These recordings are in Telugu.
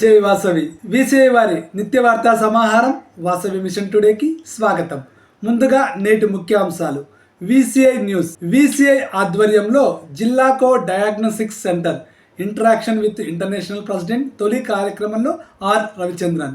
జై వాసవి. విసిఐ వారి నిత్య వార్తా సమాహారం వాసవి మిషన్ టుడేకి స్వాగతం. ముందుగా నేటి ముఖ్యాంశాలు. VCI news. విసిఐ ఆధ్వర్యంలో జిల్లాకో diagnostics center interaction with international president తొలి కార్యక్రమంలో ఆర్ రవిచంద్రన్.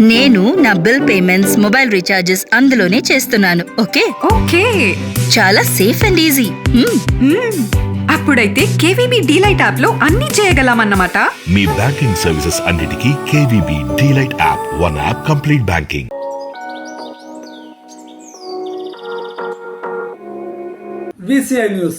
నేను నా బిల్ పేమెంట్స్ మొబైల్ రీఛార్జెస్ అందులోనే చేస్తున్నాను. ఓకే? ఓకే. చాలా సేఫ్ అండ్ ఈజీ. అప్పుడైతే కేవీబీ డీలైట్ యాప్లో అన్ని చేయగలమన్నమాట. మీ బ్యాంకింగ్ సర్వీసెస్ అన్నిటికీ KVB Delight app one app complete banking. VCI news.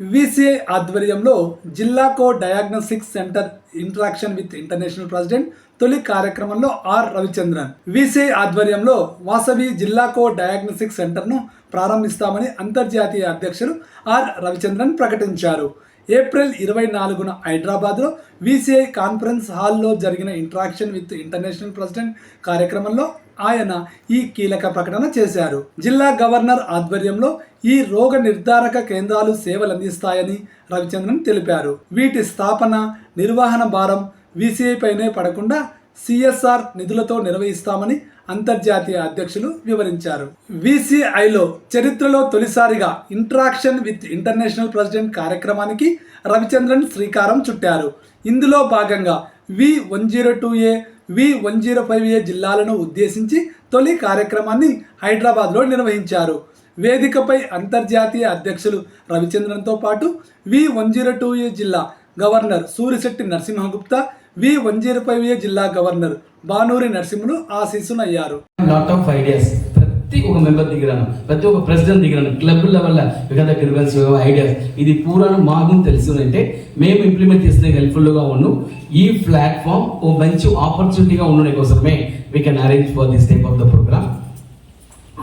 VCI ఆధ్వర్యంలో జిల్లాకో diagnostics center interaction with international president తొలి కార్యక్రమంలో ఆర్ రవిచంద్రన్. విసిఐ ఆధ్వర్యంలో వాసవి జిల్లాకో డయాగ్నోస్టిక్ సెంటర్ను ప్రారంభిస్తామని అంతర్జాతీయ అధ్యక్షులు ఆర్ రవిచంద్రన్ ప్రకటించారు. ఏప్రిల్ ఇరవై నాలుగున హైదరాబాద్లో విసిఐ కాన్ఫరెన్స్ హాల్లో జరిగిన ఇంటరాక్షన్ విత్ ఇంటర్నేషనల్ ప్రెసిడెంట్ కార్యక్రమంలో ఆయన ఈ కీలక ప్రకటన చేశారు. జిల్లా గవర్నర్ ఆధ్వర్యంలో ఈ రోగ నిర్ధారక కేంద్రాలు సేవలందిస్తాయని రవిచంద్రన్ తెలిపారు. వీటి స్థాపన నిర్వహణ భారం వీసీఐ పైనే పడకుండా సిఎస్ఆర్ నిధులతో నిర్వహిస్తామని అంతర్జాతీయ అధ్యక్షులు వివరించారు. విసిఐలో చరిత్రలో తొలిసారిగా ఇంట్రాక్షన్ విత్ ఇంటర్నేషనల్ ప్రెసిడెంట్ కార్యక్రమానికి రవిచంద్రన్ శ్రీకారం చుట్టారు. ఇందులో భాగంగా V one zero two A V one zero five A జిల్లాలను ఉద్దేశించి తొలి కార్యక్రమాన్ని హైదరాబాద్లో నిర్వహించారు. వేదికపై అంతర్జాతీయ అధ్యక్షులు రవిచంద్రన్తో పాటు V one zero two A జిల్లా governor Surisetti Narasimhagupta V one zero five A జిల్లా గవర్నర్ బానూరి నరసింహులు ఆశీస్సునయ్యారు లాట్ ఆఫ్ ఐడియాస్ ప్రతి ఒక మెంబర్ దిగిరాను. ప్రతి ఒక్క ప్రెసిడెంట్ దిగిరాను. క్లబ్ లెవెల్ విగత గ్రివెన్స్ ఐడియాస్ ఇది పూరాను మాకు తెలుసు అంటే మేము ఇంప్లిమెంట్ చేస్తే హెల్ప్ఫుల్గా ఉన్ను ఈ ప్లాట్ఫామ్ ఓ మంచి ఆపర్చునిటీగా ఉండడం కోసమే. We can arrange for this type of the program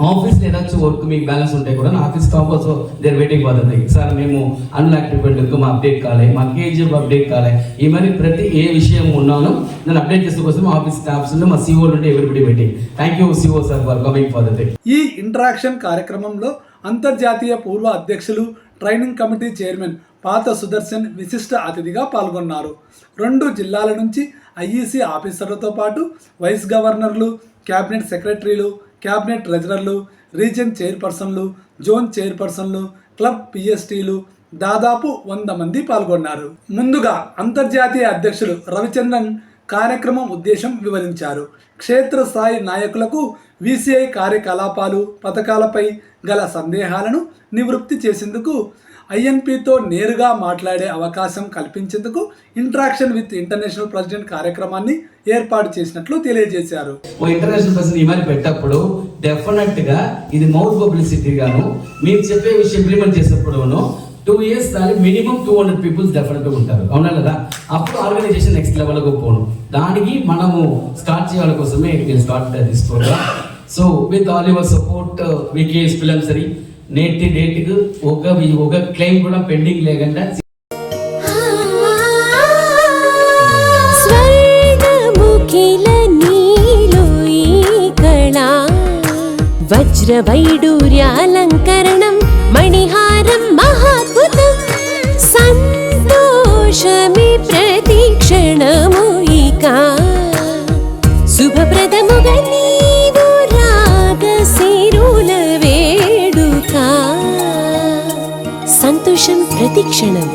ఆఫీస్లో ఏదాச்சுం వర్క్ మీకు బ్యాలెన్స్ ఉంటే కూడా నా office staff there waiting for that sir మేము అన్యాక్టివేట్ మా అప్డేట్ కాలే మా కేజీఎఫ్ అప్డేట్ కాలే. ఈ మరి ప్రతి ఏ విషయం ఉన్నానో నేను అప్డేట్ చేసిన కోసం ఆఫీస్ స్టాఫ్స్ మా సిఓ నుండి everybody waiting thank you CO sir for coming for ఈ ఇంటరాక్షన్ కార్యక్రమంలో అంతర్జాతీయ పూర్వ అధ్యక్షులు ట్రైనింగ్ కమిటీ చైర్మన్ పాత సుదర్శన్ విశిష్ట అతిథిగా పాల్గొన్నారు. రెండు జిల్లాల నుంచి ఐఈసీ ఆఫీసర్లతో పాటు వైస్ గవర్నర్లు క్యాబినెట్ సెక్రటరీలు క్యాబినెట్ ట్రెజరర్లు రీజన్ చైర్పర్సన్లు జోన్ చైర్పర్సన్లు క్లబ్ పిఎస్టీలు దాదాపు వంద మంది పాల్గొన్నారు. ముందుగా అంతర్జాతీయ అధ్యక్షులు రవిచంద్రన్ కార్యక్రమం ఉద్దేశం వివరించారు. క్షేత్రస్థాయి నాయకులకు విసిఐ కార్యకలాపాలు పథకాలపై గల సందేహాలను నివృత్తి చేసేందుకు ఐఎన్పితో నేరుగా మాట్లాడే అవకాశం కల్పించేందుకు ఇంటరాక్షన్ విత్ ఇంటర్నేషనల్ ప్రెసిడెంట్ కార్యక్రమాన్ని ఏర్పాటు చేసినట్లు తెలియజేశారు. ఓ ఇంటర్నేషనల్ ప్రెసిడెంట్ ఈమెయిల్ మరి పెట్టప్పుడు డెఫినెట్గా ఇది మౌత్ పబ్లిసిటీ గాను మీరు చెప్పే విషయం ఇంప్లిమెంట్ చేసేప్పుడును టూ ఇయర్స్ దాని మినిమం టూ హండ్రెడ్ పీపుల్స్ డెఫినెట్గా ఉంటారు. అవునా కదా అప్పుడు ఆర్గనైజేషన్ నెక్స్ట్ లెవెల్కి పోను. దానికి మనము స్టార్ట్ చేయాలి కోసమే స్టార్ట్ తీసుకోవాలి so with all your support VKS film సరి నేటి డేట్కు ఒక ఒక క్లెయిమ్ కూడా పెండింగ్ లేకుండా స్వర్గముఖిల నీలో సంతోషం ప్రతిక్షణం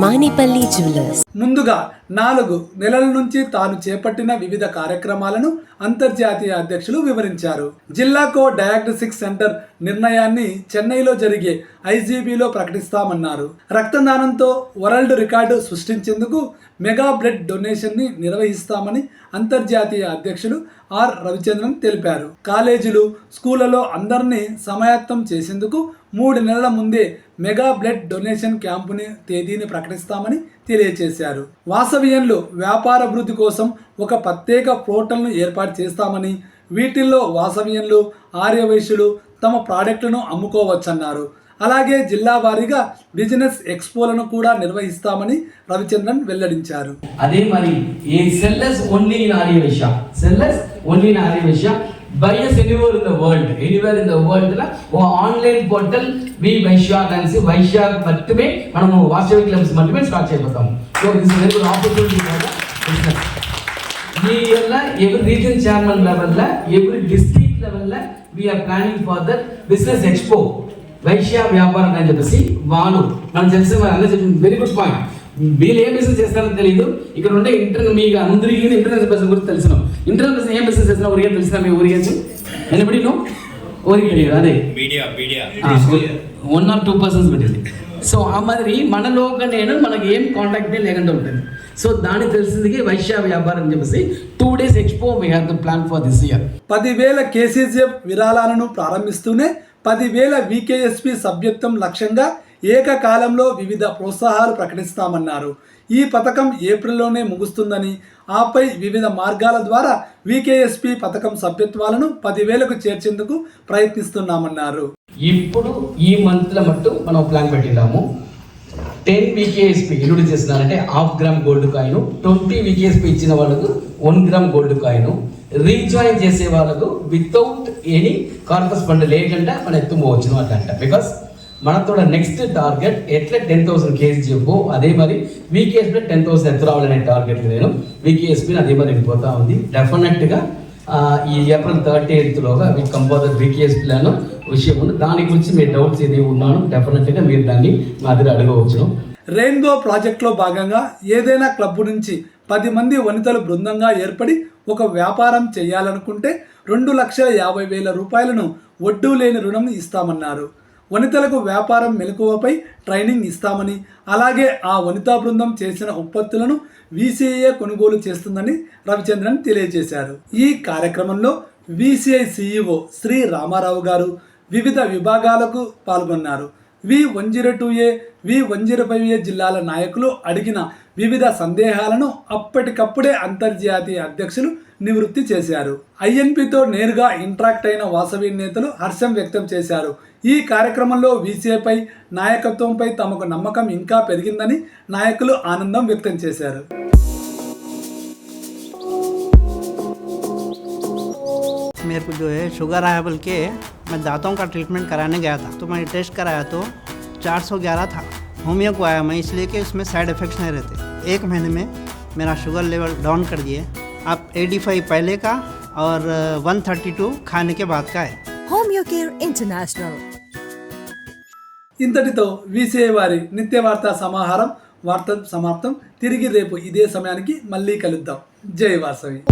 మానిపల్లి జ్యువెలర్స్ ముందుగా నాలుగు నెలల నుంచి తాను చేపట్టిన వివిధ కార్యక్రమాలను అంతర్జాతీయ అధ్యక్షులు వివరించారు. జిల్లాకో డయాగ్నోస్టిక్ సెంటర్ నిర్ణయాన్ని చెన్నైలో జరిగే ఐజీబీలో ప్రకటిస్తామన్నారు. రక్తదానంతో వరల్డ్ రికార్డు సృష్టించేందుకు మెగా బ్లడ్ డొనేషన్ని నిర్వహిస్తామని అంతర్జాతీయ అధ్యక్షులు ఆర్. రవిచంద్రన్ తెలిపారు. కాలేజీలు స్కూళ్ళలో అందరినీ సమాయత్తం చేసేందుకు మూడు నెలల ముందే మెగా బ్లడ్ డొనేషన్ క్యాంపుని తేదీని ప్రకటిస్తామని తెలియజేశారు వాసవియన్లు వ్యాపార అభివృద్ధి కోసం ఒక ప్రత్యేక పోర్టల్ను ఏర్పాటు చేస్తామని వీటిల్లో వాసవియన్లు ఆర్యవైశ్యులు తమ ప్రాడక్టులను అమ్ముకోవచ్చన్నారు. అలాగే జిల్లా వారీగా బిజినెస్ ఎక్స్పోలను కూడా నిర్వహిస్తామని రవిచంద్రన్ వెల్లడించారు. అదే మరి ఈ sellers only in Aryavysya sellers only in Aryavysya buyers anywhere in the world anywhere in the world oh online portal వి వైశాఖ్ అనేసి వైశాఖ్ మట్టుమే మనము వాస్తవిక క్లబ్స్ మట్టుమే start చేయబోతాము so this very good opportunity ఈ వల్ల ఎవరి రీజన్ చైర్మన్ లెవెల్ ఎవరి district level we're planning for the business expo Vysya వ్యాపారం అని చెప్పేసి వాళ్ళు మనం తెలిసిన అందరూ వెరీ గుడ్ పాయింట్ వీళ్ళు ఏం బిజినెస్ చేస్తారో తెలియదు ఇక్కడ ఉండే ఇంటర్ మీకు అందరికీ ఇంటర్నెట్ బిజినెస్ గురించి తెలిసిన. ఇంటర్నెట్ బిజినెస్ ఏం బిజినెస్ చేస్తున్నా ఊరికే తెలిసిన మీ ఊరికే anybody no media one or two persons పెట్టింది. సో ఆ మాదిరి మనలోగా నేను మనకి ఏం కాంటాక్ట్ లేకుండా ఉంటుంది. సో దాని తెలిసింది వైశ్య వ్యాపారం అని చెప్పేసి two days expo we have the plan for this year పదివేల కేసీజీఎఫ్ విరాళాలను ప్రారంభిస్తూనే పదివేల వికేఎస్పి సభ్యత్వం లక్ష్యంగా ఏకకాలంలో వివిధ ప్రోత్సాహాలు ప్రకటిస్తామన్నారు. ఈ పథకం ఏప్రిల్లోనే ముగుస్తుందని ఆపై వివిధ మార్గాల ద్వారా వికేఎస్పి పథకం సభ్యత్వాలను పదివేలకు చేర్చేందుకు ప్రయత్నిస్తున్నామన్నారు. ఇప్పుడు ఈ మంత్లో మట్టు మనం ప్లాన్ పెట్టినాము టెన్ వికేఎస్పి ఇంట్రొడ్యూస్ చేస్తున్నారంటే half gram gold coin twenty VKSP ఇచ్చిన వాళ్ళకు one gram gold coin rejoin చేసే వాళ్ళకు వితౌట్ ఎనీ కార్పస్ ఫండ్ లేకుండా మనం ఎత్తుకోవచ్చు అట్లా బికాస్ మనతో నెక్స్ట్ టార్గెట్ ఎట్లా టెన్ థౌసండ్ కేజీ చెప్పు? అదే మరి వీకేఎస్పీ టెన్ థౌసండ్ ఎంత రావాలనే టార్గెట్ నేను వీకేఎస్పీ అదే మరి వెళ్ళిపోతా ఉంది. డెఫినెట్గా ఈ ఏప్రిల్ థర్టీ ఎయిత్లోగా మీకు కంపోజర్ వీకేఎస్ ప్లాన్ విషయం ఉంది. దాని గురించి మీరు డౌట్స్ ఏది ఉన్నాను డెఫినెట్గా మీరు దాన్ని మా దగ్గర అడగవచ్చు రెయిన్బో ప్రాజెక్ట్లో భాగంగా ఏదైనా క్లబ్ నుంచి పది మంది వనితలు బృందంగా ఏర్పడి ఒక వ్యాపారం చేయాలనుకుంటే రెండు లక్షల యాభై వేల రూపాయలను వడ్డూ లేని రుణం ఇస్తామన్నారు. వనితలకు వ్యాపారం మెలకువపై ట్రైనింగ్ ఇస్తామని అలాగే ఆ వనితా బృందం చేసిన ఉత్పత్తులను వీసీఐ కొనుగోలు చేస్తుందని రవిచంద్రన్ తెలియజేశారు. ఈ కార్యక్రమంలో వీసీఐ సీఈఓ శ్రీ రామారావు గారు వివిధ విభాగాలకు పాల్గొన్నారు. V one zero two A V one zero five A జిల్లాల నాయకులు అడిగిన వివిధ సందేహాలను అప్పటికప్పుడే అంతర్జాతీయ అధ్యక్షులు నివృత్తి చేశారు. ఐఎన్పితో నేరుగా ఇంట్రాక్ట్ అయిన వాసవి నేతలు హర్షం వ్యక్తం చేశారు. ఈ కార్యక్రమంలో వీసీఐపై నాయకత్వంపై తమకు నమ్మకం ఇంకా పెరిగిందని నాయకులు ఆనందం వ్యక్తం చేశారు मेरे को जो है शुगर आया बोल के मैं दांतों का ट्रीटमेंट कराने गया था तो मैंने टेस्ट कराया तो 411 था होमियो को आया मैं इसलिए कि उसमें साइड इफ़ेक्ट्स नहीं रहते एक महीने में मेरा शुगर लेवल डाउन कर दिए अब 85 पहले का और 132 खाने के बाद का है Home ఇంతటితో వీసీఐ వారి నిత్య వార్తా సమాహారం వార్త సమాప్తం. తిరిగి రేపు ఇదే సమయానికి మళ్ళీ కలుద్దాం. జై వాసవి.